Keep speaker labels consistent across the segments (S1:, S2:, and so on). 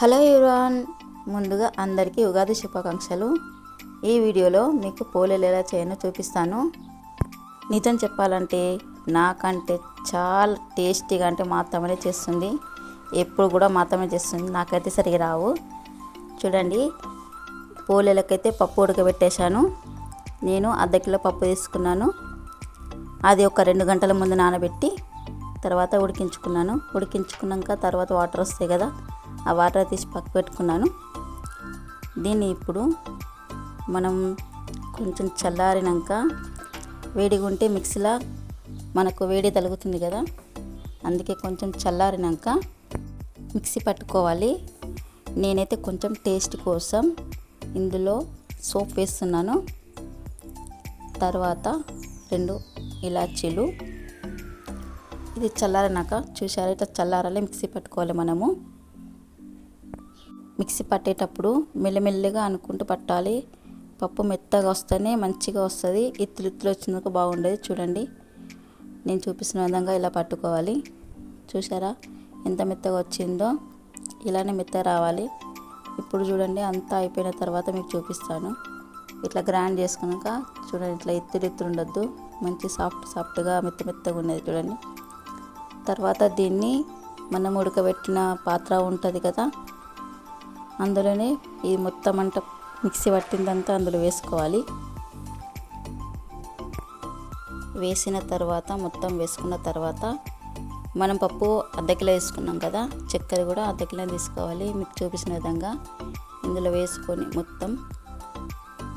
S1: Hello ఎవరాన్ ముందుగా అందరికీ ఉగాది శుభాకాంక్షలు. ఈ వీడియోలో మీకు పోలేలు ఎలా చేయనో చూపిస్తాను. నిజం చెప్పాలంటే నాకంటే చాలా టేస్టీగా అంటే మా అత్తమ్మనే చేస్తుంది. ఎప్పుడు కూడా మా అత్తమ్మే చేస్తుంది. నాకైతే సరిగా రావు. చూడండి పోలేలకైతే పప్పు ఉడకబెట్టేశాను. నేను అర్ధ కిలో పప్పు తీసుకున్నాను. అది ఒక రెండు గంటల ముందు నానబెట్టి తర్వాత ఉడికించుకున్నాను. ఉడికించుకున్నాక తర్వాత వాటర్ వస్తాయి కదా ఆ వాటర్ తీసి పక్క పెట్టుకున్నాను. దీన్ని ఇప్పుడు మనం కొంచెం చల్లారినాక వేడిగా ఉంటే మిక్సీలో మనకు వేడి తలుగుతుంది కదా. అందుకే కొంచెం చల్లారినాక మిక్సీ పట్టుకోవాలి. నేనైతే కొంచెం టేస్ట్ కోసం ఇందులో సోప్ వేస్తున్నాను. తర్వాత రెండు ఇలాచీలు. ఇది చల్లారినాక చూసారా ఇట్లా చల్లారాలి మిక్సీ పట్టుకోవాలి మనము. మిక్సీ పట్టేటప్పుడు మెల్లమెల్లగా అనుకుంటూ పట్టాలి. పప్పు మెత్తగా వస్తేనే మంచిగా వస్తుంది. ఇత్తులు ఇత్తులు వచ్చినందుకు బాగుండేది. చూడండి. నేను చూపిస్తున్న విధంగా ఇలా పట్టుకోవాలి. చూసారా ఎంత మెత్తగా వచ్చిందో. ఇలానే మెత్తగా రావాలి. ఇప్పుడు చూడండి అంతా అయిపోయిన తర్వాత మీకు చూపిస్తాను. ఇట్లా గ్రైండ్ చేసుకున్నాక చూడండి ఇట్లా ఎత్తులు ఎత్తులు ఉండొద్దు. మంచి సాఫ్ట్ సాఫ్ట్గా మెత్త మెత్తగా ఉండేది చూడండి. తర్వాత దీన్ని మనం ఉడకబెట్టిన పాత్ర ఉంటుంది కదా అందులోనే ఇది మొత్తం అంట మిక్సీ పట్టిందంతా అందులో వేసుకోవాలి. వేసిన తర్వాత మొత్తం వేసుకున్న తర్వాత మనం పప్పు అర్ధ కిలో వేసుకున్నాం కదా చక్కెర కూడా అర్ధ కిలో తీసుకోవాలి. మీకు చూపించిన విధంగా ఇందులో వేసుకొని మొత్తం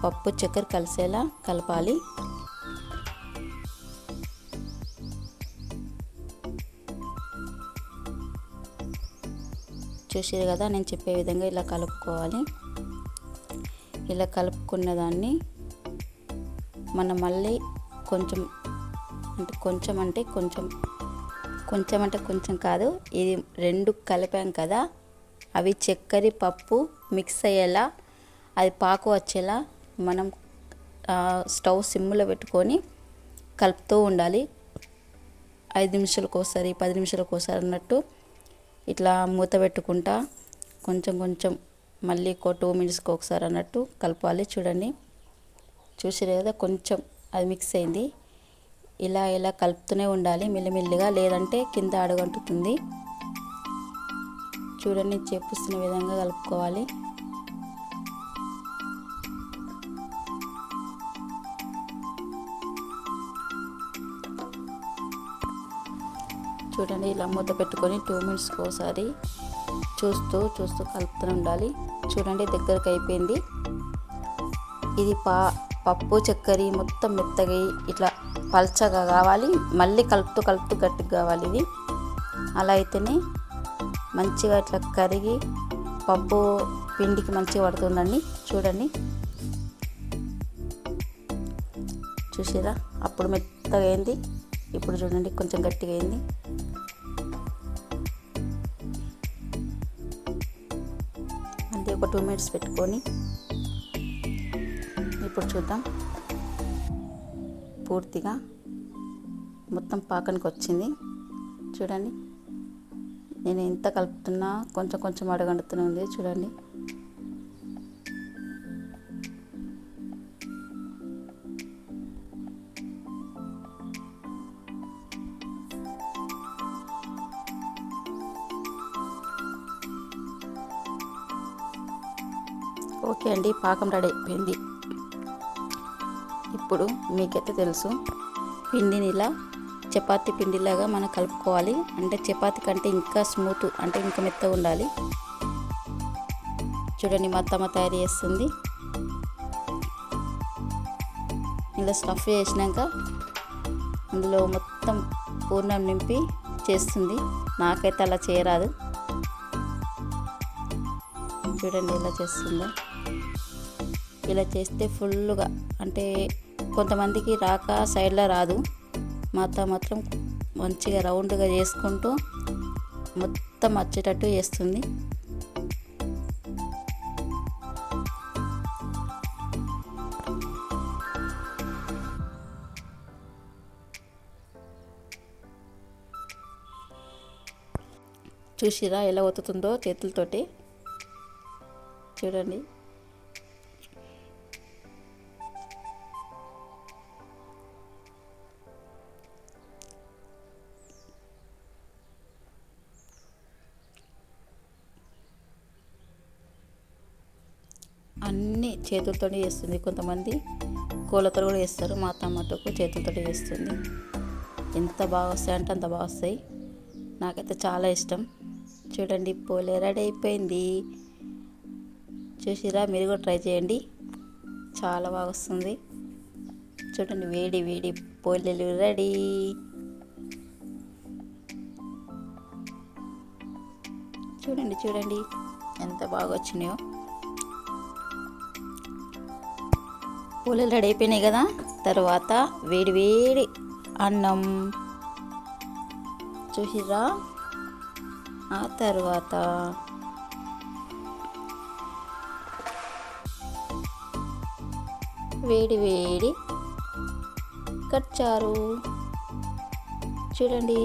S1: పప్పు చక్కెర కలిసేలా కలపాలి. చూసారు కదా నేను చెప్పే విధంగా ఇలా కలుపుకోవాలి. ఇలా కలుపుకున్న దాన్ని మనం మళ్ళీ కొంచెం అంటే కొంచెం అంటే కొంచెం కొంచెం అంటే కొంచెం కాదు ఇది రెండు కలిపాం కదా అవి చక్కెర పప్పు మిక్స్ అయ్యేలా అది పాకు వచ్చేలా మనం స్టవ్ సిమ్లో పెట్టుకొని కలుపుతూ ఉండాలి. ఐదు నిమిషాలకు ఒకసారి పది నిమిషాలకు ఒకసారి అన్నట్టు ఇట్లా మూత పెట్టుకుంటా. కొంచెం కొంచెం మళ్ళీ ఒక టూ మినిట్స్కి ఒకసారి అన్నట్టు కలపాలి. చూడండి. చూసిరు కదా కొంచెం అది మిక్స్ అయింది. ఇలా ఇలా కలుపుతూనే ఉండాలి. మెల్లిమెల్లిగా లేదంటే కింద అడుగంటుతుంది చూడండి చేపిస్తున్న విధంగా కలుపుకోవాలి. చూడండి ఇలా మూత పెట్టుకొని టూ మినిట్స్కి ఒకసారి చూస్తూ చూస్తూ కలుపుతూ ఉండాలి. చూడండి దగ్గరకు అయిపోయింది. ఇది పా పప్పు చక్కెర మొత్తం మెత్తగా ఇట్లా పల్చగా కావాలి. మళ్ళీ కలుపుతూ కలుపుతూ గట్టిగా కావాలి ఇది. అలా అయితేనే మంచిగా ఇట్లా కరిగి పప్పు పిండికి మంచిగా పడుతుందండి. చూడండి. చూసారా అప్పుడు మెత్తగా అయింది. ఇప్పుడు చూడండి కొంచెం గట్టిగా అయింది. ఒక టూ మినిట్స్ పెట్టుకొని ఇప్పుడు చూద్దాం. పూర్తిగా మొత్తం పాకానికి వచ్చింది. చూడండి. నేను ఎంత కలుపుతున్నా కొంచెం కొంచెం అడగండుతూనే ఉంది. చూడండి. ఓకే అండి పాకం రెడీ అయిపోయింది. ఇప్పుడు మీకైతే తెలుసు పిండిని ఇలా చపాతీ పిండిలాగా మనం కలుపుకోవాలి. అంటే చపాతీ కంటే ఇంకా స్మూత్ అంటే ఇంకా మెత్తగా ఉండాలి. చూడండి మా అత్తమ్మ తయారు చేస్తుంది. ఇలా స్టఫ్ చేసినాక అందులో మొత్తం పూర్ణం నింపి చేస్తుంది. నాకైతే అలా చేయరాదు. చూడండి ఎలా చేస్తుందో. ఇలా చేస్తే ఫుల్గా అంటే కొంతమందికి రాక సైడ్లో రాదు. మా అత్త మాత్రం మంచిగా రౌండ్గా చేసుకుంటూ మొత్తం వచ్చేటట్టు చేస్తుంది. చూసిరా ఎలా ఒత్తుతుందో చేతులతోటి. చూడండి. అన్నీ చేతులతో చేస్తుంది. కొంతమంది కోళ్ళతో కూడా చేస్తారు. మా టమాటోకు చేతులతో చేస్తుంది. ఎంత బాగా వస్తాయి అంటే అంత బాగా వస్తాయి. నాకైతే చాలా ఇష్టం. చూడండి పోలే రెడీ అయిపోయింది. చూసిరా మీరు కూడా ట్రై చేయండి. చాలా బాగా వస్తుంది. చూడండి వేడి వేడి పోలేలు రెడీ. చూడండి చూడండి ఎంత బాగా వచ్చినాయో. పూలలు రెడీ అయిపోయినాయి కదా. తర్వాత వేడి వేడి అన్నం చూసిరా ఆ తర్వాత వేడి వేడి కచ్చారు చూడండి.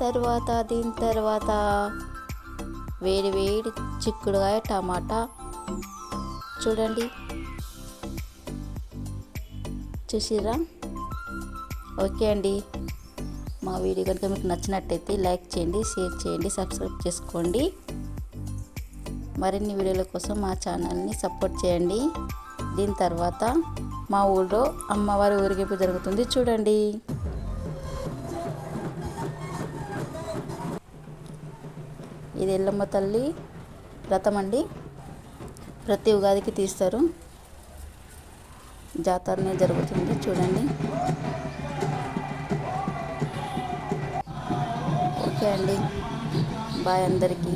S1: తర్వాత దీని తర్వాత వేడి వేడి చిక్కుడుకాయ టమాటా చూడండి. చూసిరా ఓకే అండి. మా వీడియో కనుక మీకు నచ్చినట్టయితే లైక్ చేయండి షేర్ చేయండి సబ్స్క్రైబ్ చేసుకోండి. మరిన్ని వీడియోల కోసం మా ఛానల్ని సపోర్ట్ చేయండి. దీని తర్వాత మా ఊళ్ళో అమ్మవారి ఊరిగింపు జరుగుతుంది చూడండి. ఇది ఎల్లమ్మ తల్లి రథం అండి. ప్రతి ఉగాదికి తీస్తారు. జాతరనే జరుగుతుంది చూడండి. ఓకే అండి. బాయ్ అందరికీ.